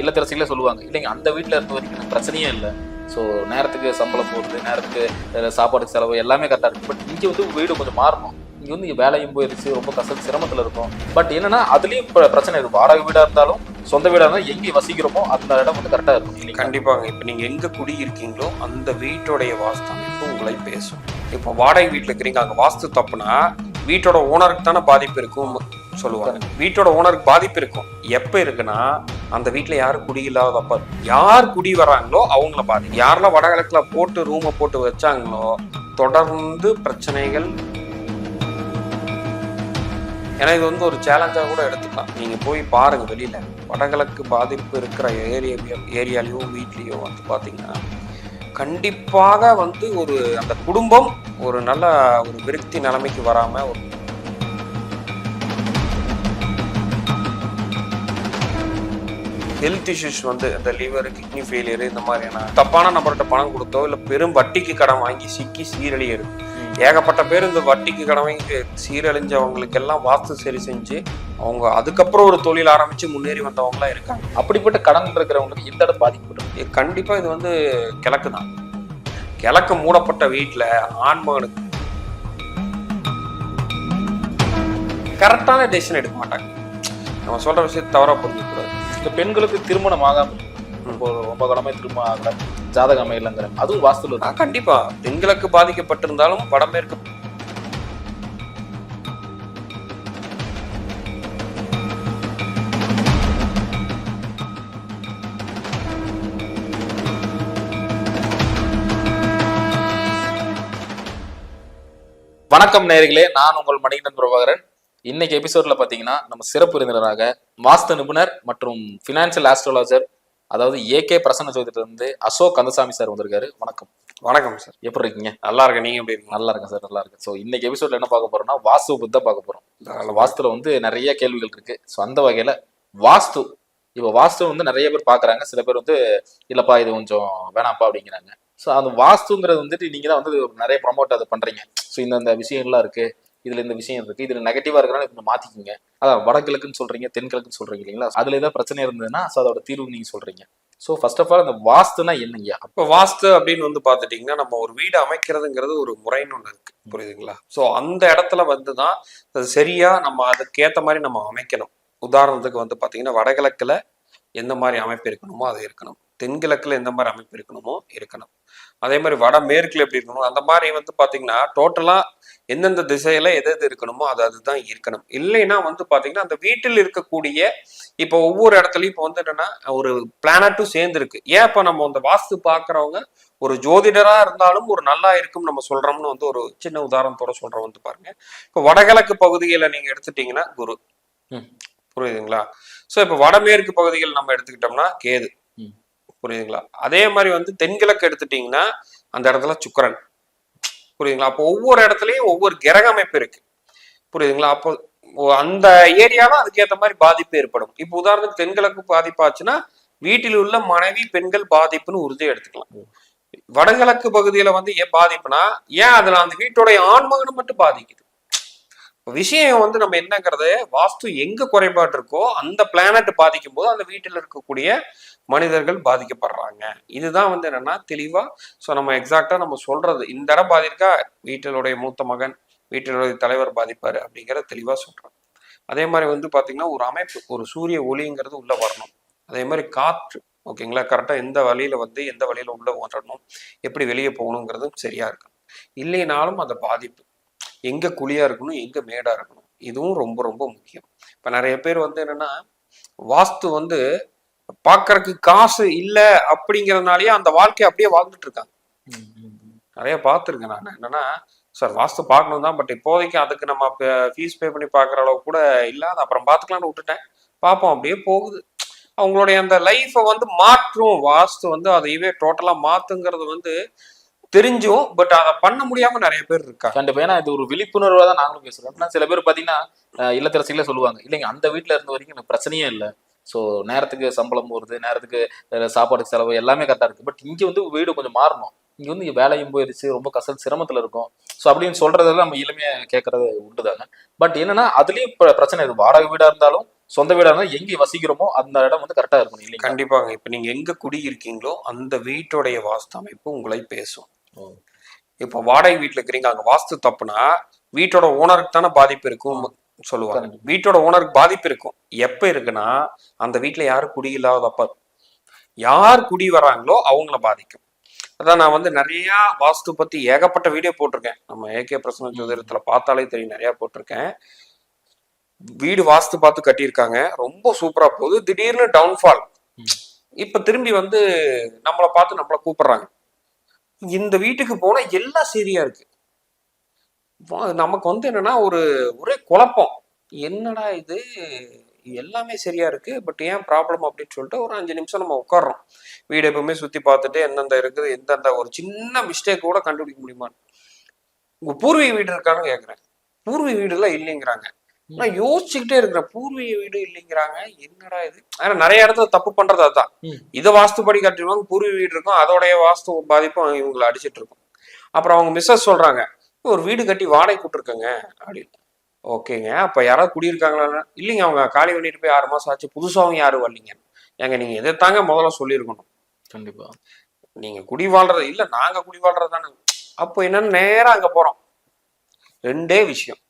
இல்லத்தரசிகளே சொல்லுவாங்க. இல்லைங்க அந்த வீட்டில் இருந்த வரைக்கும் எனக்கு பிரச்சனையே இல்லை. ஸோ நேரத்துக்கு சம்பளம் போடுறது நேரத்துக்கு சாப்பாடு செலவு எல்லாமே கரெக்டாக இருக்குது பட் இங்கே வந்து வீடு கொஞ்சம் மாறணும். இங்கே வந்து இங்கே வேலையும் போயிருச்சு ரொம்ப கஷ்டம் சிரமத்தில் இருக்கும். பட் என்னன்னா அதுலேயும் இப்போ பிரச்சனை இருக்கும். வாடகை வீடாக இருந்தாலும் சொந்த வீடாக இருந்தாலும் எங்கே வசிக்கிறோமோ அந்த இடம் வந்து கரெக்டாக இருக்கும் இல்லைங்களா? கண்டிப்பாக இப்போ நீங்கள் எங்கே குடி இருக்கீங்களோ அந்த வீட்டோடைய வாஸ்து அமைப்பு உங்களை பேசும். இப்போ வாடகை வீட்டில் இருக்கிறீங்க அங்கே வாஸ்து தப்புனா வீட்டோட ஓனருக்கு தானே பாதிப்பு இருக்கும். சொல்லுவாங்க. வீட்டோட ஓனருக்கு பாதிப்பு இருக்கும். எப்ப இருக்குன்னா அந்த வீட்டுல யாரும் குடி இல்லாதப்ப யார் குடி வராங்களோ அவங்கள பாதி. யாரெல்லாம் வடகிழக்குல போட்டு ரூமை போட்டு வச்சாங்களோ தொடர்ந்து பிரச்சனைகள். ஏன்னா இது வந்து ஒரு சேலஞ்சாக கூட எடுத்துக்கலாம். நீங்க போய் பாருங்க வெளியில. வடகிழக்கு பாதிப்பு இருக்கிற ஏரியா ஏரியாலையும் வீட்லேயோ வந்து பார்த்தீங்கன்னா கண்டிப்பாக வந்து ஒரு அந்த குடும்பம் ஒரு நல்ல ஒரு விருத்தி நிலைமைக்கு வராம ஒரு ஹெல்த் இஷ்யூஸ் வந்து இந்த லிவர் கிட்னி ஃபெயிலியர் இந்த மாதிரியான தப்பான நபர்கிட்ட பணம் கொடுத்தோ இல்லை பெரும் வட்டிக்கு கடன் வாங்கி சிக்கி சீரழியது ஏகப்பட்ட பேர் இந்த வட்டிக்கு கடன் வாங்கி சீரழிஞ்சவங்களுக்கு எல்லாம் வாஸ்து சரி செஞ்சு அவங்க அதுக்கப்புறம் ஒரு தொழில் ஆரம்பிச்சு முன்னேறி வந்தவங்களாம் இருக்காங்க. அப்படிப்பட்ட கடன் இருக்கிறவங்களுக்கு இந்த இடம் பாதிக்கப்படும் இது கண்டிப்பா இது வந்து கிழக்கு தான். கிழக்கு மூடப்பட்ட வீட்டுல ஆண்மகனுக்கு கரெக்டான டெசிஷன் எடுக்க மாட்டாங்க. நம்ம சொல்ற விஷயத்தை தவறா புரிஞ்சுக்கூடாது இந்த பெண்களுக்கு திருமணம் ஆகாமல் இப்போ ரொம்ப காலமே திருமணம் ஆகல ஜாதக அமையலங்கிற அதுவும் வாஸ்துல கண்டிப்பா. பெண்களுக்கு பாதிக்கப்பட்டிருந்தாலும் வடமேற்கு வணக்கம் நேயர்களே. நான் உங்கள் மணிகண்டன் பிரபாகரன். இன்னைக்கு எபிசோட்ல பாத்தீங்கன்னா நம்ம சிறப்பு விருந்தினராக வாஸ்து நிபுணர் மற்றும் பினான்சியல் ஆஸ்ட்ராலஜர் அதாவது ஏகே பிரசன்ன ஜோதிடர் இருந்து அசோக் கந்தசாமி சார் வந்திருக்காரு. வணக்கம். வணக்கம் சார். எப்படி இருக்கீங்க? நல்லா இருக்கேன். நீங்க எப்படி இருக்கீங்க? நல்லா இருக்கேன் சார் நல்லா இருக்கு ஸோ இன்னைக்கு எபிசோட்ல என்ன பார்க்க போறோம்னா வாஸ்து பத்தி பார்க்க போறோம். அதுல வாஸ்துல வந்து நிறைய கேள்விகள் இருக்கு. ஸோ அந்த வகையில வாஸ்து இப்போ வாஸ்து வந்து நிறைய பேர் பாக்குறாங்க சில பேர் வந்து இல்லப்பா இது கொஞ்சம் வேணாம்ப்பா அப்படிங்கிறாங்க. ஸோ அந்த வாஸ்துங்கிறது வந்துட்டு நீங்க தான் வந்து நிறைய ப்ரமோட் அதை பண்றீங்க. ஸோ இந்த இந்த விஷயங்கள்லாம் இருக்கு. இதுல இந்த விஷயம் இருக்கு. இதுல நெகட்டிவா இருக்கிறனால கொஞ்சம் மாத்திக்கிங்க. அதான் வடகிழக்குன்னு சொல்றீங்க தென்கிழக்குன்னு சொல்றீங்க இல்லைங்களா? அதுல ஏதாவது பிரச்சனை இருந்ததுன்னா ஸோ அதோட தீர்வு நீங்க சொல்றீங்க. ஸோ ஃபர்ஸ்ட் ஆஃப் ஆல் அந்த வாஸ்துனா என்னங்க இப்போ வாஸ்து அப்படின்னு வந்து பார்த்துட்டிங்கன்னா நம்ம ஒரு வீடு அமைக்கிறதுங்கிறது ஒரு முறைன்னு ஒன்று இருக்கு. புரியுதுங்களா? ஸோ அந்த இடத்துல வந்து தான் அது சரியா நம்ம அதுக்கேற்ற மாதிரி நம்ம அமைக்கணும். உதாரணத்துக்கு வந்து பார்த்தீங்கன்னா வடகிழக்குல எந்த மாதிரி அமைப்பு இருக்கணுமோ அது இருக்கணும். தென்கிழக்குல எந்த மாதிரி அமைப்பு இருக்கணுமோ இருக்கணும். அதே மாதிரி வடமேற்குல எப்படி இருக்கணும் அந்த மாதிரி வந்து பார்த்தீங்கன்னா டோட்டலா எந்தெந்த திசையில எது எது இருக்கணுமோ அது அதுதான் இருக்கணும். இல்லைன்னா வந்து பார்த்தீங்கன்னா அந்த வீட்டில் இருக்கக்கூடிய இப்போ ஒவ்வொரு இடத்துலயும் இப்போ வந்து என்னன்னா ஒரு பிளானட்டும் சேர்ந்து இருக்கு ஏன் இப்போ நம்ம அந்த வாஸ்து பார்க்கறவங்க ஒரு ஜோதிடரா இருந்தாலும் ஒரு நல்லா இருக்கும் நம்ம சொல்றோம்னு வந்து ஒரு சின்ன உதாரணத்தோட சொல்றோம் வந்து பாருங்க. இப்போ வடகிழக்கு பகுதிகளை நீங்க எடுத்துட்டீங்கன்னா குரு. ம். புரியுதுங்களா? ஸோ இப்போ வடமேற்கு பகுதிகள் நம்ம எடுத்துக்கிட்டோம்னா கேது. புரியுதுங்களா? அதே மாதிரி வந்து தென்கிழக்கு எடுத்துட்டீங்கன்னா அந்த இடத்துல சுக்கரன். புரியுதுங்களா? அப்போ ஒவ்வொரு இடத்துலயும் ஒவ்வொரு கிரக அமைப்பு இருக்கு. புரியுதுங்களா? அப்போ அந்த ஏரியால அதுக்கேற்ற மாதிரி பாதிப்பு ஏற்படும். இப்போ உதாரணத்துக்கு தென்கிழக்கு பாதிப்பாச்சுன்னா வீட்டில் உள்ள மனைவி பெண்கள் பாதிப்புன்னு உறுதியை எடுத்துக்கலாம். வடகிழக்கு பகுதியில வந்து ஏன் பாதிப்புனா ஏன் அதுல அந்த வீட்டுடைய ஆண்மகனை மட்டும் பாதிக்குது? விஷயம் வந்து நம்ம என்னங்கிறது வாஸ்து எங்க குறைபாடு இருக்கோ அந்த பிளானட் பாதிக்கும் போது அந்த வீட்டில் இருக்கக்கூடிய மனிதர்கள் பாதிக்கப்படுறாங்க. இதுதான் வந்து என்னன்னா தெளிவா ஸோ நம்ம எக்ஸாக்டா நம்ம சொல்றது. இந்த இடம் பாதிருக்கா வீட்டினுடைய மூத்த மகன் வீட்டினுடைய தலைவர் பாதிப்பாரு அப்படிங்கிற தெளிவா சொல்றோம். அதே மாதிரி வந்து பாத்தீங்கன்னா ஒரு அமைப்பு ஒரு சூரிய ஒளிங்கிறது உள்ள வரணும். அதே மாதிரி காற்று ஓகேங்களா? கரெக்டா எந்த வழியில வந்து எந்த வழியில உள்ள வரணும் எப்படி வெளியே போகணுங்கிறதும் சரியா இருக்கணும். இல்லைனாலும் அந்த பாதிப்பு. எங்க குழியா இருக்கணும் எங்க மேடா இருக்கணும்? இதுவும் ரொம்ப ரொம்ப முக்கியம். இப்ப நிறைய பேர் வந்து என்னன்னா வாஸ்து வந்து பாக்குறதுக்கு காசு இல்ல அப்படிங்கறதுனாலயே அந்த வாழ்க்கையை அப்படியே வாழ்ந்துட்டு இருக்காங்க. நிறைய பார்த்துருக்கேன் நான். என்னன்னா சார் வாஸ்து பார்க்கணும் தான் பட் இப்போதைக்கு அதுக்கு நம்ம ஃபீஸ் பே பண்ணி பார்க்குற அளவு கூட இல்லை அது அப்புறம் பார்த்துக்கலான்னு விட்டுட்டேன். பார்ப்போம் அப்படியே போகுது. அவங்களுடைய அந்த லைஃப்பை வந்து மாற்றும். வாஸ்து வந்து அதையவே டோட்டலாக மாத்துங்கிறது வந்து தெரிஞ்சும் பட் அதை பண்ண முடியாம நிறைய பேர் இருக்கா கண்டிப்பா. ஏன்னா இது ஒரு விழிப்புணர்வா தான் நாங்களும் பேசுறோம். சில பேர் பாத்தீங்கன்னா அஹ் இல்லத்தரசிகளே சொல்லுவாங்க. இல்லைங்க அந்த வீட்டுல இருந்த வரைக்கும் எனக்கு பிரச்சனையே இல்லை. ஸோ நேரத்துக்கு சம்பளம் போறது நேரத்துக்கு அஹ் சாப்பாடுக்கு செலவு எல்லாமே கரெக்டா இருக்கு. பட் இங்க வந்து வீடு கொஞ்சம் மாறணும். இங்க வந்து வேலையும் போயிருச்சு ரொம்ப கஷ்ட சிரமத்துல இருக்கும். ஸோ அப்படின்னு சொல்றதெல்லாம் நம்ம எளிமையா கேட்கறது உண்டுதாங்க. பட் என்னன்னா அதுலயும் இப்ப பிரச்சனை இது வாடகை வீடா இருந்தாலும் சொந்த வீடா இருந்தாலும் எங்க வசிக்கிறோமோ அந்த இடம் வந்து கரெக்டா இருக்கணும் இல்லைங்களா? கண்டிப்பாங்க. இப்ப நீங்க எங்க குடியிருக்கீங்களோ அந்த வீட்டுடைய வாஸ்து அமைப்பு உங்களை பேசும். இப்போ வாடகை வீட்டுல இருக்கிறீங்க அங்க வாஸ்து தப்புனா வீட்டோட ஓனருக்கு தானே பாதிப்பு இருக்கும். சொல்லுவாங்க. வீட்டோட ஓனருக்கு பாதிப்பு இருக்கும். எப்ப இருக்குன்னா அந்த வீட்டுல யாரும் குடி இல்லாதப்ப யார் குடி வராங்களோ அவங்கள பாதிக்கும். அதான் நான் வந்து நிறைய வாஸ்து பத்தி ஏகப்பட்ட வீடியோ போட்டிருக்கேன். நம்ம ஏகே பிரசன்ன ஜோதிடத்துல பார்த்தாலே தெரியும். நிறைய போட்டிருக்கேன். வீடு வாஸ்து பார்த்து கட்டியிருக்காங்க. ரொம்ப சூப்பரா போகுது. திடீர்னு டவுன்ஃபால். இப்ப திரும்பி வந்து நம்மளை பார்த்து நம்மளை கூப்பிடுறாங்க. இந்த வீட்டுக்கு போனா எல்லாம் சரியா இருக்கு. நமக்கு வந்து என்னன்னா ஒரு ஒரே குழப்பம். என்னடா இது? எல்லாமே சரியா இருக்கு. பட் ஏன் ப்ராப்ளம் அப்படின்னு சொல்லிட்டு ஒரு அஞ்சு நிமிஷம் நம்ம உட்கார்றோம். வீடு எப்பவுமே சுத்தி பார்த்துட்டு எந்தெந்த இருக்குது எந்தெந்த ஒரு சின்ன மிஸ்டேக் கூட கண்டுபிடிக்க முடியுமா? உங்க பூர்வீக வீடு இருக்கான்னு கேக்குறேன். பூர்வீக வீடு எல்லாம் இல்லைங்கிறாங்க நான் யோசிச்சுக்கிட்டே இருக்கிறேன் பூர்வீக வீடு இல்லைங்கிறாங்க. என்னடா இது? ஆனா நிறைய இடத்துல தப்பு பண்றது அதுதான். இதை வாஸ்துப்படி கட்டிடுவாங்க பூர்வீக வீடு இருக்கும். அதோடைய வாஸ்து பாதிப்பும் இவங்களை அடிச்சிட்டு இருக்கும். அப்புறம் அவங்க மிஸ்ஸஸ் சொல்றாங்க. ஒரு வீடு கட்டி வாடகை கூட்டிருக்கங்க அப்படின்னு. ஓகேங்க. அப்ப யாராவது குடியிருக்காங்களா இல்லைங்க அவங்க காலி பண்ணிட்டு போய் ஆறு மாசம் ஆச்சு. புதுசாவும் யாரும் வரலீங்க. ஏங்க நீங்க இதைத்தாங்க முதல்ல சொல்லியிருக்கணும். கண்டிப்பா. நீங்க குடி வாழ்றது இல்ல நாங்க குடி வாழ்றது தானே. அப்போ என்னன்னு நேரா அங்க போறோம். ரெண்டே விஷயம்.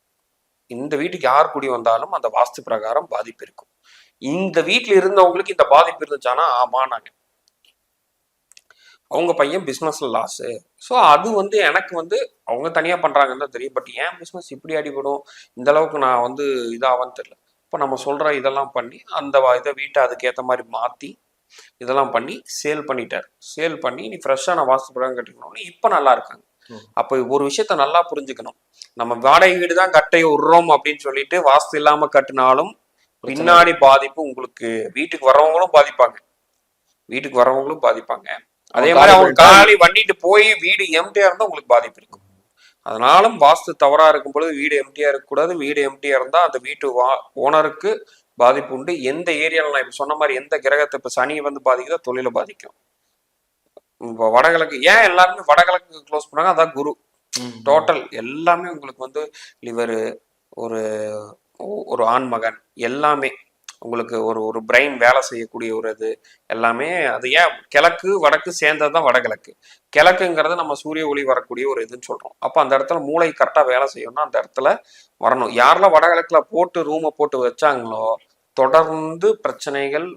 இந்த வீட்டுக்கு யார் குடி வந்தாலும் அந்த வாஸ்து பிரகாரம் பாதிப்பு இருக்கும். இந்த வீட்டுல இருந்தவங்களுக்கு இந்த பாதிப்பு இருந்துச்சானா ஆமா நாங்க அவங்க பையன் பிசினஸ்ல லாஸ் ஸோ அது வந்து எனக்கு வந்து அவங்க தனியா பண்றாங்கன்னு தான் தெரியும். பட் ஏன் பிசினஸ் இப்படி அடிபடும்? இந்த அளவுக்கு நான் வந்து இதாகன்னு தெரியல. இப்போ நம்ம சொல்ற இதெல்லாம் பண்ணி அந்த இதை வீட்டை அதுக்கேற்ற மாதிரி மாத்தி இதெல்லாம் பண்ணி சேல் பண்ணிட்டார். சேல் பண்ணி நீ ஃப்ரெஷ்ஷான வாஸ்து பிரகாரம் கட்டிக்கணும்னு இப்போ நல்லா இருக்காங்க. அப்போ ஒரு விஷயத்த நல்லா புரிஞ்சுக்கணும். நம்ம வாடகை வீடு தான் கட்டை விடுறோம் அப்படின்னு சொல்லிட்டு வாஸ்து இல்லாம கட்டினாலும் பின்னாடி பாதிப்பு உங்களுக்கு வீட்டுக்கு வர்றவங்களும் பாதிப்பாங்க. வீட்டுக்கு வர்றவங்களும் பாதிப்பாங்க. அதே மாதிரி அவங்க காலி பண்ணிட்டு போய் வீடு எம்டியா இருந்தா உங்களுக்கு பாதிப்பு இருக்கும். அதனாலும் வாஸ்து தவறா இருக்கும் பொழுது வீடு எம்டியா இருக்கக்கூடாது. வீடு எம்டியா இருந்தா அந்த வீட்டு வா ஓனருக்கு பாதிப்பு உண்டு. எந்த ஏரியால நான் இப்ப சொன்ன மாதிரி எந்த கிரகத்தை இப்ப சனி வந்து பாதிக்குதோ தொழிலை பாதிக்கும். இப்போ வடகிழக்கு ஏன் எல்லாருமே வடகிழக்கு க்ளோஸ் பண்ணாங்க? அதான் குரு. டோட்டல் எல்லாமே உங்களுக்கு வந்து லிவரு ஒரு ஒரு ஆண்மகன் எல்லாமே உங்களுக்கு ஒரு ஒரு பிரெயின் வேலை செய்யக்கூடிய ஒரு இது எல்லாமே அது ஏன் கிழக்கு வடக்கு சேர்ந்தது தான் வடகிழக்கு. கிழக்குங்கிறது நம்ம சூரிய ஒளி வரக்கூடிய ஒரு இதுன்னு சொல்கிறோம் அப்போ அந்த இடத்துல மூளை கரெக்டாக வேலை செய்யணும்னா அந்த இடத்துல வரணும். யாரெல்லாம் வடகிழக்கில் போட்டு ரூமை போட்டு வச்சாங்களோ தொடர்ந்து பிரச்சனைகள்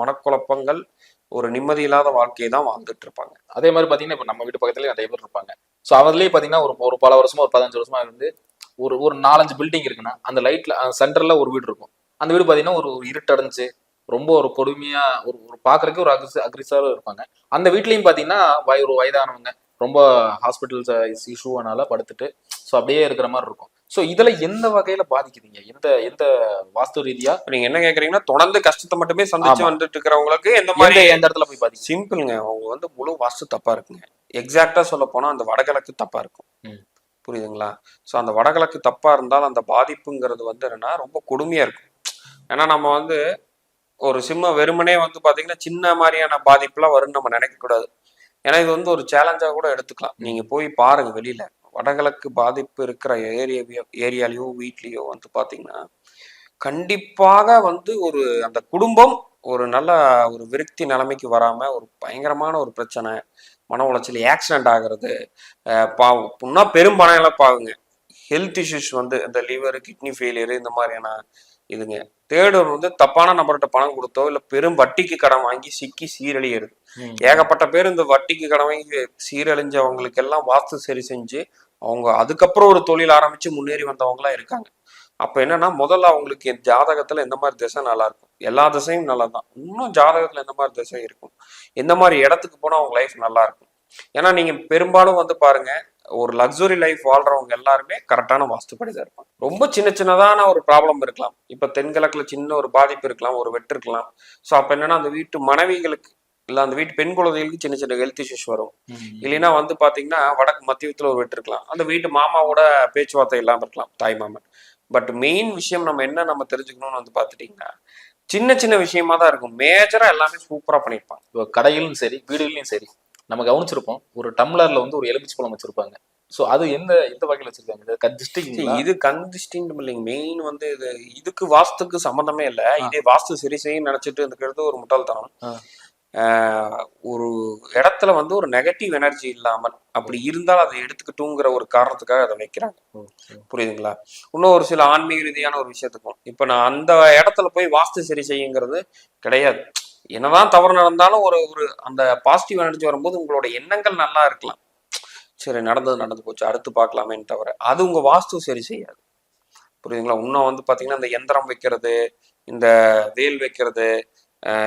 மனக்குழப்பங்கள் ஒரு நிம்மதி இல்லாத வாழ்க்கையை தான் வாழ்ந்துட்டு இருப்பாங்க. அதே மாதிரி பார்த்தீங்கன்னா இப்போ நம்ம வீட்டு பக்கத்துலேயே நிறைய பேர் இருப்பாங்க. ஸோ அதுலேயே பார்த்தீங்கன்னா ஒரு ஒரு பல வருஷமா ஒரு பதினஞ்சு வருஷமா இருந்து ஒரு ஒரு நாலஞ்சு பில்டிங் இருக்குன்னா அந்த லைட்ல சென்டர்ல ஒரு வீடு இருக்கும். அந்த வீடு பாத்தீங்கன்னா ஒரு இருட்டடைஞ்சு ரொம்ப ஒரு கொடுமையா ஒரு ஒரு பாக்குறதுக்கு ஒரு அக்ரிஸ் அக்ரிஸாக இருப்பாங்க. அந்த வீட்லயும் பாத்தீங்கன்னா வய ஒரு வயதானவங்க. ரொம்ப ஹாஸ்பிட்டல்ஸ் இஷ்யூனால படுத்துட்டு ஸோ அப்படியே இருக்கிற மாதிரி இருக்கும். ஸோ இதுல எந்த வகையில பாதிக்குதுங்க? எந்த எந்த வாஸ்து ரீதியா? நீங்க என்ன கேக்குறீங்கன்னா தொடர்ந்து கஷ்டத்தை மட்டுமே சந்திச்சு. வந்துட்டு இருக்கிறவங்களுக்கு எந்த மாதிரி எந்த இடத்துல போய் பாதிக்கும் சிம்பிளுங்க அவங்க வந்து முழு வாஸ்து தப்பா இருக்குங்க. எக்ஸாக்டா சொல்ல போனா அந்த வடகிழக்கு தப்பா இருக்கும். புரியுதுங்களா? சோ அந்த வடகிழக்கு தப்பா இருந்தால் அந்த பாதிப்புங்கிறது வந்து என்னன்னா ரொம்ப கொடுமையா இருக்கும். ஏன்னா நம்ம வந்து ஒரு சிம்ம வெறுமனே வந்து பாத்தீங்கன்னா சின்ன மாதிரியான பாதிப்புலாம் வரும்னு நம்ம நினைக்கக்கூடாது ஏன்னா இது வந்து ஒரு சேலஞ்சா கூட எடுத்துக்கலாம். நீங்க போய் பாருங்க வெளியில. வடகிழக்கு பாதிப்பு இருக்கிற ஏரியா ஏரியாலயோ வீட்லேயோ வந்து பாத்தீங்கன்னா கண்டிப்பாக வந்து ஒரு அந்த குடும்பம் ஒரு நல்ல ஒரு விருத்தி நிலைமைக்கு வராம ஒரு பயங்கரமான ஒரு பிரச்சனை மன உளைச்சல் ஆக்சிடென்ட் ஆகிறது பாவம். புண்ணா பெரும் பணம் இழப்பாகுங்க. ஹெல்த் இஷ்யூஸ் வந்து இந்த லிவர் கிட்னி ஃபெயிலியர் இந்த மாதிரியான இதுங்க. ஒன் வந்து தப்பான நபர்கிட்ட பணம் கொடுத்தோ இல்ல பெரும் வட்டிக்கு கடன் வாங்கி சிக்கி சீரழியிறது. ஏகப்பட்ட பேர் இந்த வட்டிக்கு கடன் வாங்கி சீரழிஞ்சவங்களுக்கு எல்லாம் வாஸ்து சரி செஞ்சு அவங்க அதுக்கப்புறம் ஒரு தொழில் ஆரம்பிச்சு முன்னேறி வந்தவங்களாம் இருக்காங்க. அப்ப என்னன்னா முதல்ல அவங்களுக்கு ஜாதகத்துல எந்த மாதிரி திசை நல்லா இருக்கும் எல்லா திசையும் நல்லா தான் இன்னும் ஜாதகத்துல எந்த மாதிரி திசை இருக்கும்? எந்த மாதிரி இடத்துக்கு போனா அவங்க லைஃப் நல்லா இருக்கும் ஏன்னா நீங்க பெரும்பாலும் வந்து பாருங்க ஒரு லக்ஸுரி லைஃப் வாழ்றவங்க எல்லாருமே கரெக்டான வாஸ்துப்படி தான் இருப்பாங்க. ரொம்ப சின்ன சின்னதான ஒரு ப்ராப்ளம் இருக்கலாம். இப்ப தென்கிழக்குல சின்ன ஒரு பாதிப்பு இருக்கலாம் ஒரு வெட்டு இருக்கலாம். ஸோ அப்ப என்னன்னா அந்த வீட்டு மனைவிகளுக்கு இல்ல அந்த வீட்டு பெண் குழந்தைகளுக்கு சின்ன சின்ன ஹெல்த் இஷ்யூஸ் வரும். இல்லைன்னா வந்து பாத்தீங்கன்னா வடக்கு மத்தியத்துல ஒரு வெட்டு இருக்கலாம். அந்த வீட்டு மாமாவோட பேச்சுவார்த்தை இல்லாம இருக்கலாம் தாய் மாமன். பட் மெயின் விஷயம் நம்ம என்ன நம்ம தெரிஞ்சுக்கணும்னு வந்து பாத்துட்டீங்கன்னா சின்ன சின்ன விஷயமா தான் இருக்கும். மேஜரா எல்லாமே சூப்பரா பண்ணியிருப்பாங்க இப்போ கடையிலும் சரி வீடுகளையும் சரி. நம்ம கவனிச்சிருப்போம். ஒரு டம்ளர்ல வந்து ஒரு எலுமிச்சை பழம் வச்சிருப்பாங்க. சோ அது எந்த எந்த வகையில வச்சிருக்காங்க? டிஸ்ட்ரிக்ட் See, இது கன்சிஸ்டிங் இல்லைங்க. மெயின் வந்து இது இதுக்கு வாஸ்துக்கு சம்மந்தமே இல்லை. இதே வாஸ்து சரி செய்யும் நினைச்சிட்டு இருக்கிறது ஒரு முட்டாள்தனம். ஒரு இடத்துல வந்து ஒரு நெகட்டிவ் எனர்ஜி இல்லாமல் அப்படி இருந்தால் அதை எடுத்துக்கிட்டுங்கிற ஒரு காரணத்துக்காக அதை வைக்கிறாங்க. புரியுதுங்களா? இன்னும் ஒரு சில ஆன்மீக ரீதியான ஒரு விஷயத்துக்கும். இப்ப நான் அந்த இடத்துல போய் வாஸ்து சரி செய்யுங்கிறது கிடையாது. என்னதான் தவறு நடந்தாலும் ஒரு ஒரு அந்த பாசிட்டிவ் எனர்ஜி வரும்போது உங்களோட எண்ணங்கள் நல்லா இருக்கலாம். சரி நடந்தது நடந்து போச்சு அடுத்து பார்க்கலாமேன்னு தவிர அது உங்க வாஸ்து சரி செய்யாது. புரியுதுங்களா? இன்னும் வந்து பாத்தீங்கன்னா இந்த எந்திரம் வைக்கிறது இந்த வேல் வைக்கிறது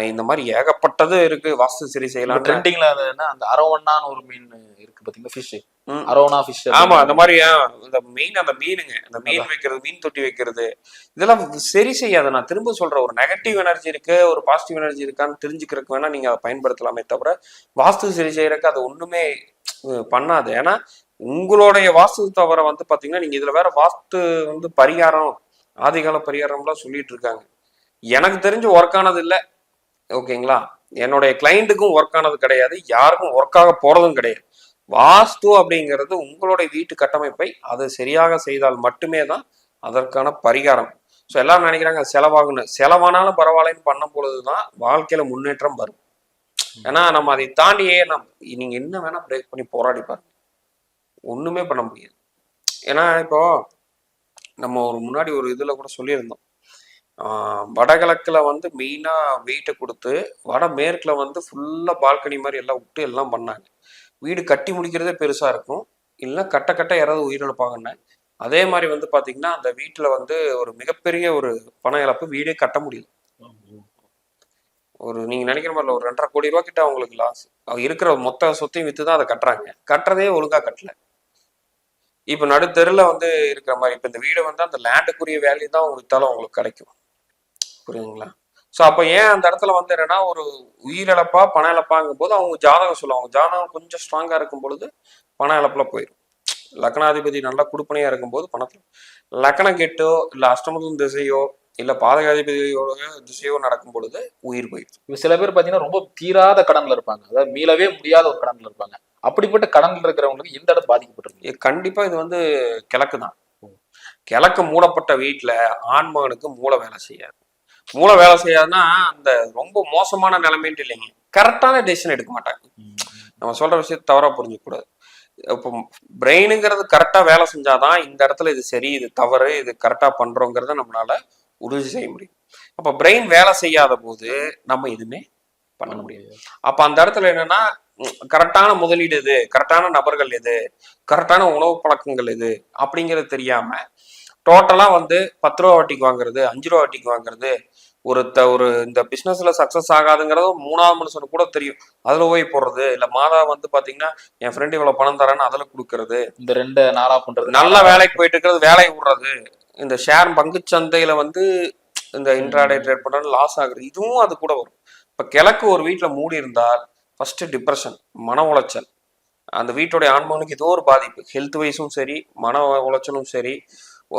இந்த மாதிரி ஏகப்பட்டது இருக்கு. வாஸ்து சரி செய்யலாம் ட்ரெண்டிங்ல அது என்ன? அந்த அரவண்ணான்னு ஒரு மீன் இருக்கு பாத்தீங்களா? ஃபிஷ். அரவணா ஃபிஷ் ஆமா அந்த மாதிரி இந்த மெயின் அந்த மீனுங்க. அந்த மீன் வைக்கிறது மீன் தொட்டி வைக்கிறது. இதெல்லாம் சரி செய்யாது. நான் திரும்ப சொல்றேன். ஒரு நெகட்டிவ் எனர்ஜி இருக்கு ஒரு பாசிட்டிவ் எனர்ஜி இருக்கான்னு தெரிஞ்சுக்கிறதுக்கு வேணா நீங்க அதை பயன்படுத்தலாமே தவிர வாஸ்து சரி செய்யறதுக்கு அது ஒண்ணுமே பண்ணாது. ஏன்னா உங்களுடைய வாஸ்து தவிர வந்து பாத்தீங்கன்னா நீங்க இதுல வேற வாஸ்து வந்து பரிகாரம் ஆதிகால பரிகாரம்லாம் சொல்லிட்டு இருக்காங்க. எனக்கு தெரிஞ்சு ஒர்க் ஆனது இல்லை. ஓகேங்களா? என்னுடைய கிளைண்ட்டுக்கும் ஒர்க் ஆனது கிடையாது யாருக்கும் ஒர்க் ஆக போகிறதும் கிடையாது. வாஸ்து அப்படிங்கிறது உங்களுடைய வீட்டு கட்டமைப்பை அது சரியாக செய்தால் மட்டுமே தான் அதற்கான பரிகாரம். ஸோ எல்லாரும் நினைக்கிறாங்க செலவாகணும் செலவானாலும் பரவாயில்லன்னு பண்ணும் பொழுது தான் வாழ்க்கையில் முன்னேற்றம் வரும். ஏன்னா நம்ம அதை தாண்டியே நம் நீங்கள் என்ன வேணால் பிரேக் பண்ணி போராடி பாருங்க. ஒன்றுமே பண்ண முடியாது. ஏன்னா இப்போ நம்ம ஒரு முன்னாடி ஒரு இதில் கூட சொல்லியிருந்தோம். வடகிழக்குல வந்து மெயினா வெயிட்டை கொடுத்து வட மேற்குல வந்து ஃபுல்லா பால்கனி மாதிரி எல்லாம் விட்டு எல்லாம் பண்ணாங்க. வீடு கட்டி முடிக்கிறதே பெருசா இருக்கும். இல்லை கட்ட கட்ட யாராவது உயிரிழப்பாங்கன்னு அதே மாதிரி வந்து பாத்தீங்கன்னா அந்த வீட்டுல வந்து ஒரு மிகப்பெரிய ஒரு பண இழப்பு வீடே கட்ட முடியல. ஒரு நீங்க நினைக்கிற மாதிரி ஒரு ரெண்டரை கோடி ரூபா கிட்ட அவங்களுக்கு லாஸ் இருக்கிற மொத்த சொத்தையும் வித்து தான் அதை கட்டுறாங்க. கட்டுறதே ஒழுங்கா கட்டல. இப்ப நடுத்தெருல வந்து இருக்கிற மாதிரி இப்ப இந்த வீடு வந்து அந்த லேண்டுக்குரிய வேல்யூ தான் உங்களுக்கு வித்தாலும் உங்களுக்கு கிடைக்கும். புரியுதுங்களா? ஸோ அப்போ ஏன் அந்த இடத்துல வந்து என்னன்னா ஒரு உயிரிழப்பா பண இழப்பாங்கும் போது அவங்க ஜாதகம் சொல்லுவாங்க ஜாதகம் கொஞ்சம் ஸ்ட்ராங்கா இருக்கும் பொழுது பண இழப்புல போயிடும் லக்னாதிபதி நல்லா குடுப்பனையா இருக்கும்போது பணத்துல லக்னம் கெட்டோ இல்ல அஷ்டமதும் திசையோ இல்ல பாதகாதிபதியோட திசையோ நடக்கும் பொழுது உயிர் போயிடும் இப்ப சில பேர் பாத்தீங்கன்னா ரொம்ப தீராத கடன்ல இருப்பாங்க. அதாவது மீளவே முடியாத ஒரு கடன்ல இருப்பாங்க. அப்படிப்பட்ட கடன்ல இருக்கிறவங்களுக்கு எந்த இடம் பாதிக்கப்பட்டிருக்கு. கண்டிப்பா இது வந்து கிழக்கு தான் கிழக்கு மூடப்பட்ட வீட்டுல ஆண்மகனுக்கு மூளை வேலை செய்யாது. மூளை வேலை செய்யாதுன்னா அந்த ரொம்ப மோசமான நிலைமைன்ட்டு இல்லைங்க. கரெக்டான டெசிஷன் எடுக்க மாட்டாங்க. நம்ம சொல்ற விஷயத்தை தவறா புரிஞ்சுக்க கூடாது இப்போ பிரெயினுங்கிறது கரெக்டா வேலை செஞ்சாதான் இந்த இடத்துல இது சரி இது தவறு இது கரெக்டா பண்றோங்கிறத நம்மளால உறுதி செய்ய முடியும். அப்ப பிரெயின் வேலை செய்யாத போது நம்ம எதுவுமே பண்ண முடியாது. அப்ப அந்த இடத்துல என்னன்னா கரெக்டான முதலீடு எது? கரெக்டான நபர்கள் எது? கரெக்டான உணவு பழக்கங்கள் எது? அப்படிங்கிறது தெரியாம டோட்டலா வந்து பத்து ரூபா வட்டிக்கு வாங்குறது அஞ்சு ரூபா வட்டிக்கு வாங்குறது. ஒரு த ஒரு இந்த பிசினஸ்ல சக்சஸ் ஆகாதுங்கிறது மூணாவது மனுஷனுக்கு கூட தெரியும். அதுல போய் போடுறது இல்ல மாதா வந்து பாத்தீங்கன்னா என் ஃப்ரெண்டு இவ்வளவு பணம் தரேன்னு அதுல கொடுக்கறது. இந்த ரெண்டு நாளா பண்றது. நல்ல வேலைக்கு போயிட்டு இருக்கிறது வேலையை விடுறது. இந்த ஷேர் பங்கு சந்தையில வந்து இந்த இன்ட்ராடே ட்ரேட் பண்றது லாஸ் ஆகுறது. இதுவும் அது கூட வரும். இப்ப கிழக்கு ஒரு வீட்டுல மூடி இருந்தால் ஃபர்ஸ்ட் டிப்ரெஷன் மன உளைச்சல். அந்த வீட்டுடைய ஆன்மனுக்கு ஏதோ ஒரு பாதிப்பு. ஹெல்த் வைஸும் சரி மன உளைச்சலும் சரி.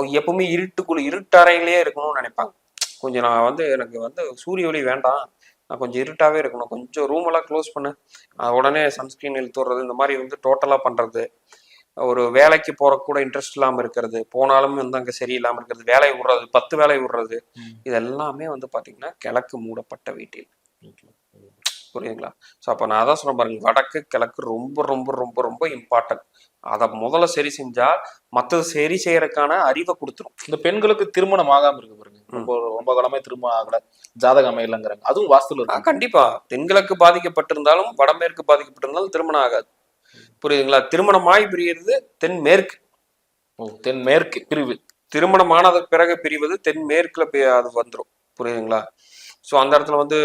எப்பவுமே இருட்டுக்குள்ள இருட்டறையிலே இருக்கணும்னு நினைப்பாங்க. கொஞ்சம் நான் வந்து எனக்கு வந்து சூரிய ஒளி வேண்டாம். நான் கொஞ்சம் இருட்டாவே இருக்கணும். கொஞ்சம் ரூம் எல்லாம் க்ளோஸ் பண்ணு. உடனே சன்ஸ்கிரீன் இழுத்து விடுறது இந்த மாதிரி வந்து டோட்டலா பண்றது. ஒரு வேலைக்கு போற கூட இன்ட்ரெஸ்ட் இல்லாம இருக்கிறது. போனாலும் வந்து அங்க சரியில்லாம இருக்கிறது. வேலையை விடுறது பத்து வேலையை விடுறது. ம். இது எல்லாமே வந்து பாத்தீங்கன்னா கிழக்கு மூடப்பட்ட வீட்டில். புரியுதுங்களா? ஸோ அப்போ நான் அதான் சொன்ன பாருங்க வடக்கு கிழக்கு ரொம்ப ரொம்ப ரொம்ப ரொம்ப இம்பார்ட்டன்ட் அதை முதல்ல சரி செஞ்சா மற்றது சரி செய்யறதுக்கான அறிவை கொடுத்துரும். இந்த பெண்களுக்கு திருமணம் ஆகாம இருக்கு பாருங்க. ரொம்ப ரொம்ப காலமே திருமணம் ஆகல. ஜாதகம் அமையலங்கிறாங்க. அதுவும் வாஸ்துல ஆ, இருக்கு கண்டிப்பா. தென்கிழக்கு பாதிக்கப்பட்டிருந்தாலும் வடமேற்கு பாதிக்கப்பட்டிருந்தாலும் திருமணம் ஆகாது. புரியுதுங்களா? திருமணமாய் பிரியறது தென்மேற்கு ஓ, தென் மேற்கு பிரிவு. திருமணமானதுக்கு பிறகு பிரிவது தென்மேற்குல அது வந்துடும் புரியுதுங்களா? ஸோ அந்த இடத்துல வந்து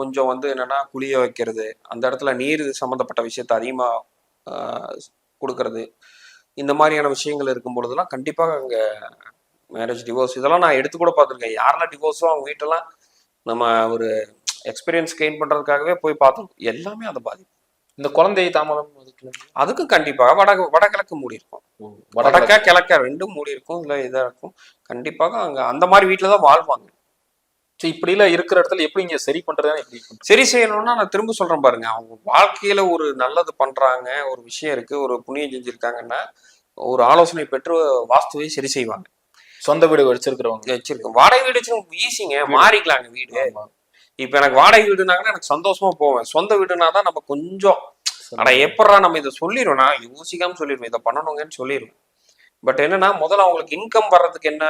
கொஞ்சம் வந்து என்னன்னா குளிய வைக்கிறது அந்த இடத்துல நீர் சம்மந்தப்பட்ட விஷயத்த அதிகமாக கொடுக்கறது இந்த மாதிரியான விஷயங்கள் இருக்கும் பொழுதெல்லாம் கண்டிப்பாக அங்கே மேரேஜ் டிவோர்ஸ் இதெல்லாம் நான் எடுத்து கூட பார்த்துருக்கேன். யாரெல்லாம் டிவோர்ஸோ அவங்க வீட்டெல்லாம் நம்ம ஒரு எக்ஸ்பீரியன்ஸ் கெயின் பண்ணுறதுக்காகவே போய் பார்த்தோம் எல்லாமே அதை பாதிக்கும் இந்த குழந்தை தாமதம் அதுக்கு அதுக்கு கண்டிப்பாக வட வடகிழக்கு மூடி இருக்கும். வடக்க கிழக்க ரெண்டும் மூடி இருக்கும். இல்லை இதாக இருக்கும். கண்டிப்பாக அங்கே அந்த மாதிரி வீட்டில் தான் வாழ்வாங்க. சரி இப்படி எல்லாம் இருக்கிற இடத்துல எப்படி இங்க சரி பண்றதுன்னு எப்படி சரி செய்யணும்னா நான் திரும்ப சொல்றேன் பாருங்க. அவங்க வாழ்க்கையில ஒரு நல்லது பண்றாங்க ஒரு விஷயம் இருக்கு ஒரு புண்ணியம் செஞ்சிருக்காங்கன்னா ஒரு ஆலோசனை பெற்று வாஸ்துவை சரி செய்வாங்க. சொந்த வீடு வச்சிருக்கிறவங்க. வச்சிருக்கேன் வாடகை வீடு ஈஸிங்க மாறிக்கலாங்க வீடு. இப்ப எனக்கு வாடகை வீடுனாங்கன்னா எனக்கு சந்தோஷமா போவேன். சொந்த வீடுனா தான் நம்ம கொஞ்சம் ஆனா எப்படா நம்ம இதை சொல்லிடுவோம் நான் யோசிக்காம சொல்லிடுவேன் இதை பண்ணணுங்கன்னு சொல்லிடுவேன் பட் என்னன்னா முதல்ல அவங்களுக்கு இன்கம் வர்றதுக்கு என்ன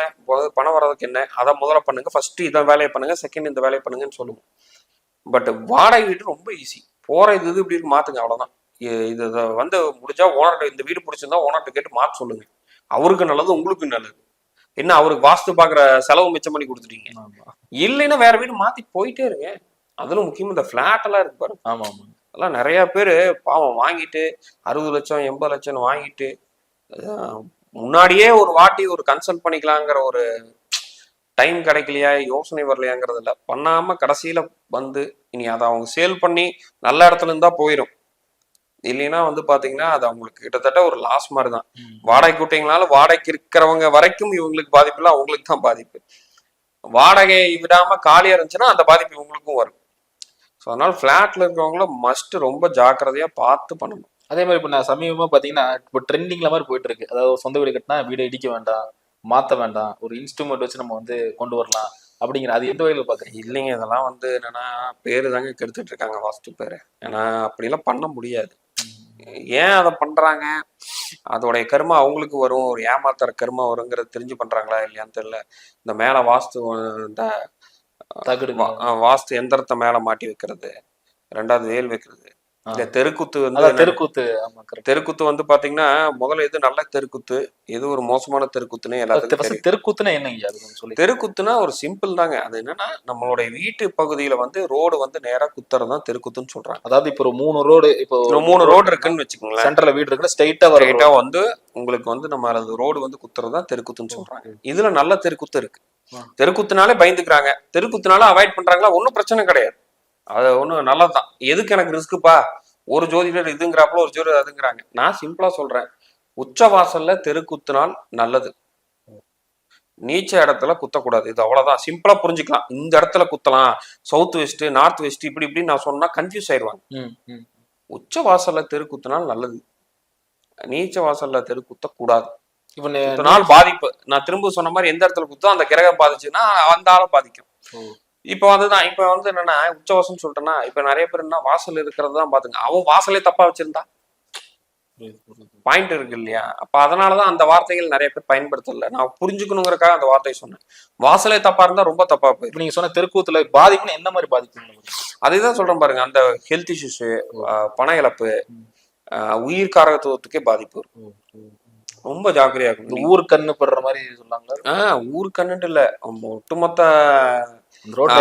பணம் வர்றதுக்கு என்ன அதை முதல்ல பண்ணுங்க. ஃபர்ஸ்ட் இதை வேலையை பண்ணுங்க செகண்ட் இந்த வேலையை பண்ணுங்கன்னு சொல்லுவோம். பட் வாடகை வீடு ரொம்ப ஈஸி போற இது இது இப்படி மாத்துங்க அவ்வளவுதான். இது வந்து முடிஞ்சா ஓனர்கிட்ட இந்த வீடு பிடிச்சிருந்தா ஓனர்கிட்ட கேட்டு மாத்த சொல்லுங்க. அவருக்கு நல்லது உங்களுக்கு நல்லது. என்ன அவருக்கு வாஸ்து பாக்குற செலவு மிச்சம் பண்ணி கொடுத்துட்டீங்க. இல்லைன்னா வேற வீடு மாத்தி போயிட்டே இருங்க. அதுல முக்கியமா இந்த பிளாட் எல்லாம் இருக்கு பாருங்க. ஆமா ஆமா. அதெல்லாம் நிறைய பேர் பாவம் வாங்கிட்டு அறுபது லட்சம் எண்பது லட்சம் வாங்கிட்டு முன்னாடியே ஒரு வாட்டி ஒரு கன்சல்ட் பண்ணிக்கலாங்கிற ஒரு டைம் கிடைக்கலையா யோசனை வரலையாங்கிறது இல்ல. பண்ணாம கடைசியில வந்து இனி அதை அவங்க சேல் பண்ணி நல்ல இடத்துல இருந்தா போயிடும் இல்லைன்னா வந்து பாத்தீங்கன்னா அது அவங்களுக்கு கிட்டத்தட்ட ஒரு லாஸ் மாதிரி தான். வாடகை கூட்டிங்கனால வாடகைக்கு இருக்கிறவங்க வரைக்கும் இவங்களுக்கு பாதிப்பு இல்லை அவங்களுக்கு தான் பாதிப்பு. வாடகை விடாம காலியா இருந்துச்சுன்னா அந்த பாதிப்பு இவங்களுக்கும் வரும். ஸோ அதனால ஃபிளாட்ல இருக்கிறவங்கள மஸ்ட் ரொம்ப ஜாக்கிரதையா பார்த்து பண்ணணும். அதே மாதிரி இப்ப நான் சமீபமா பாத்தீங்கன்னா இப்போ ட்ரெண்டிங்ல மாதிரி போயிட்டு இருக்கு அதாவது சொந்த வீடு கட்டினா வீடை இடிக்க வேண்டாம் மாத்த வேண்டாம் ஒரு இன்ஸ்ட்ருமெண்ட் வச்சு நம்ம வந்து கொண்டு வரலாம் அப்படிங்கிற அது எந்த வகையில பாக்குறீங்க? இல்லைங்க இதெல்லாம் வந்து என்னன்னா பேரு தாங்க கெடுத்துட்டு இருக்காங்க வாஸ்து பேரு. ஏன்னா அப்படிலாம் பண்ண முடியாது. ஏன் அதை பண்றாங்க? அதோடைய கருமை அவங்களுக்கு வரும். ஒரு ஏமாத்துற கருமை வருங்கிறது தெரிஞ்சு பண்றாங்களா இல்லையான்னு தெரியல. இந்த மேல வாஸ்து இந்த தகடு வாஸ்து எந்திரத்தை மேல மாட்டி வைக்கிறது. ரெண்டாவது வேல் வைக்கிறது. இந்த தெருக்குத்து வந்து தெருக்கூத்து தெருக்குத்து வந்து பாத்தீங்கன்னா முதல்ல எது நல்ல தெருக்குத்து எது ஒரு மோசமான தெருக்குத்துன்னு எல்லாத்துக்கும். தெருக்கூத்துனா என்னங்க சொல்லி தெருக்குத்துனா ஒரு சிம்பிள் தாங்க. அது என்னன்னா நம்மளுடைய வீட்டு பகுதியில வந்து ரோடு வந்து நேரா குத்துறது தான் தெருக்குத்துன்னு சொல்றாங்க. அதாவது இப்போ ஒரு மூணு ரோடு இப்போ மூணு ரோடு இருக்குன்னு வச்சுக்கோங்களேன். சென்டர்ல வீடு இருக்குன்னா ஸ்ட்ரைட்டா வர ஸ்ட்ரைட்டா வந்து உங்களுக்கு வந்து நம்ம அது ரோடு வந்து குத்துறது தான் தெருக்குத்துன்னு சொல்றாங்க. இதுல நல்ல தெருக்குத்து இருக்கு. தெருக்குத்துனாலே பயந்துக்கிறாங்க. தெருக்குத்துனால அவாய்ட் பண்றாங்களா? ஒன்றும் பிரச்சனை கிடையாது. அது ஒன்றும் நல்லதுதான். எதுக்கு எனக்கு ரிஸ்க்குப்பா? ஒரு ஜோதிடர் இதுங்கிறாப்புல ஒரு ஜோதிடர் அதுங்கிறாங்க. நான் சிம்பிளா சொல்றேன். உச்ச வாசல்ல தெருக்குத்துனால் நல்லது. நீச்ச இடத்துல குத்தக்கூடாது. இது அவ்வளவுதான். சிம்பிளா புரிஞ்சுக்கலாம். இந்த இடத்துல குத்தலாம். சவுத் வெஸ்ட் நார்த் வெஸ்ட் இப்படி இப்படி நான் சொன்னா கன்ஃபியூஸ் ஆயிடுவாங்க. உச்ச வாசல்ல தெரு குத்தினால் நல்லது. நீச்ச வாசல்ல தெரு குத்தக்கூடாது. இப்போ நே- குத்தினால் பாதிப்பு. நான் திரும்ப சொன்ன மாதிரி எந்த இடத்துல குத்தோ அந்த கிரகம் பாதிச்சுன்னா அந்த ஆளை பாதிக்கும். இப்போ அதுதான். இப்போ வந்து என்னன்னா உச்சவாசம் சொல்லிட்டேன்னா இப்போ நிறைய பேர் என்ன வாசல் இருக்கிறது தான் பாத்துங்க அவன் வாசலே தப்பா வச்சிருந்தா. பாயிண்ட் இருக்கு இல்லையா? அப்ப அதனாலதான் அந்த வார்த்தைகள் நிறைய பேர் பயன்படுத்தல. நான் புரிஞ்சுக்கணுங்கிறக்காக அந்த வார்த்தையை சொன்னேன். வாசலே தப்பா இருந்தா ரொம்ப தப்பா போயிடும். இப்ப நீங்க சொன்ன தெருக்கூத்துல பாதிப்புன்னு என்ன மாதிரி பாதிப்பு அதுதான் சொல்றேன் பாருங்க. அந்த ஹெல்த் இஷ்யூஸ் பண இழப்பு உயிர் காரகத்துவத்துக்கே பாதிப்பு வரும். ரொம்ப ஜாக்கிரதையா இந்த இருக்கணும் ஊர் கண்ணு படுற மாதிரி சொல்லாங்களா? ஆஹ் ஊர் கண்ணுட்டு இல்ல. ஒட்டுமொத்த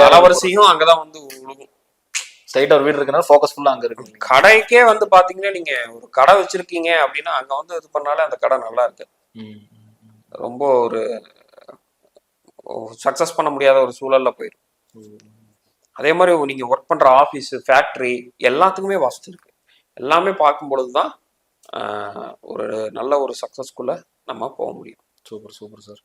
அலவரிசையும் அங்கதான் வந்து விழுகும் ஸ்ட்ரைட்டா ஒரு வீடு இருக்குன்னா ஃபோக்கஸ் ஃபுல்லா அங்க இருக்கு. கடைக்கே வந்து பாத்தீங்கன்னா நீங்க ஒரு கடை வச்சிருக்கீங்க அப்படின்னா அங்க வந்து இது பண்ணாலே அந்த கடை நல்லா இருக்கு. ரொம்ப ஒரு சக்சஸ் பண்ண முடியாத ஒரு சூழல்ல போயிடும் ம். அதே மாதிரி நீங்க ஒர்க் பண்ற ஆபீஸ் ஃபேக்டரி எல்லாத்துக்குமே வாஸ்து இருக்கு. எல்லாமே பார்க்கும் பொழுதுதான் ஒரு நல்ல ஒரு சக்சஸ்குள்ள நம்ம போக முடியும். Super super sir.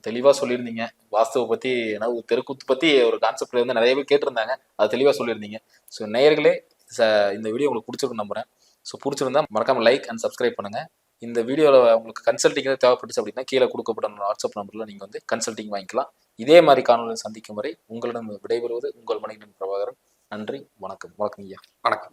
தெளிவாக சொல்லியிருந்தீங்க. வாஸ்துவை பற்றி ஏன்னா ஒரு தெருக்கூத்து பற்றி ஒரு கான்செப்ட்ல வந்து நிறைய பேர் கேட்டிருந்தாங்க. அது தெளிவாக சொல்லியிருந்தீங்க. ஸோ நேயர்களே ச- இந்த வீடியோ உங்களுக்கு பிடிச்சிருக்கும் நம்புறேன். ஸோ பிடிச்சிருந்தா மறக்காம லைக் அண்ட் சப்ஸ்கிரைப் பண்ணுங்க. இந்த வீடியோவில் உங்களுக்கு கன்சல்டிங் தேவைப்பட்டுச்சு அப்படின்னா கீழே கொடுக்கப்பட்ட வாட்ஸ்அப் நம்பரில் நீங்கள் வந்து கன்சல்டிங் வாங்கிக்கலாம். இதே மாதிரி காணொலியை சந்திக்கும் வரை உங்களிடம் விடைபெறுவது உங்கள் மணிகண்டன் பிரபாகரன். நன்றி வணக்கம். வணக்கம் ஐயா. வணக்கம்.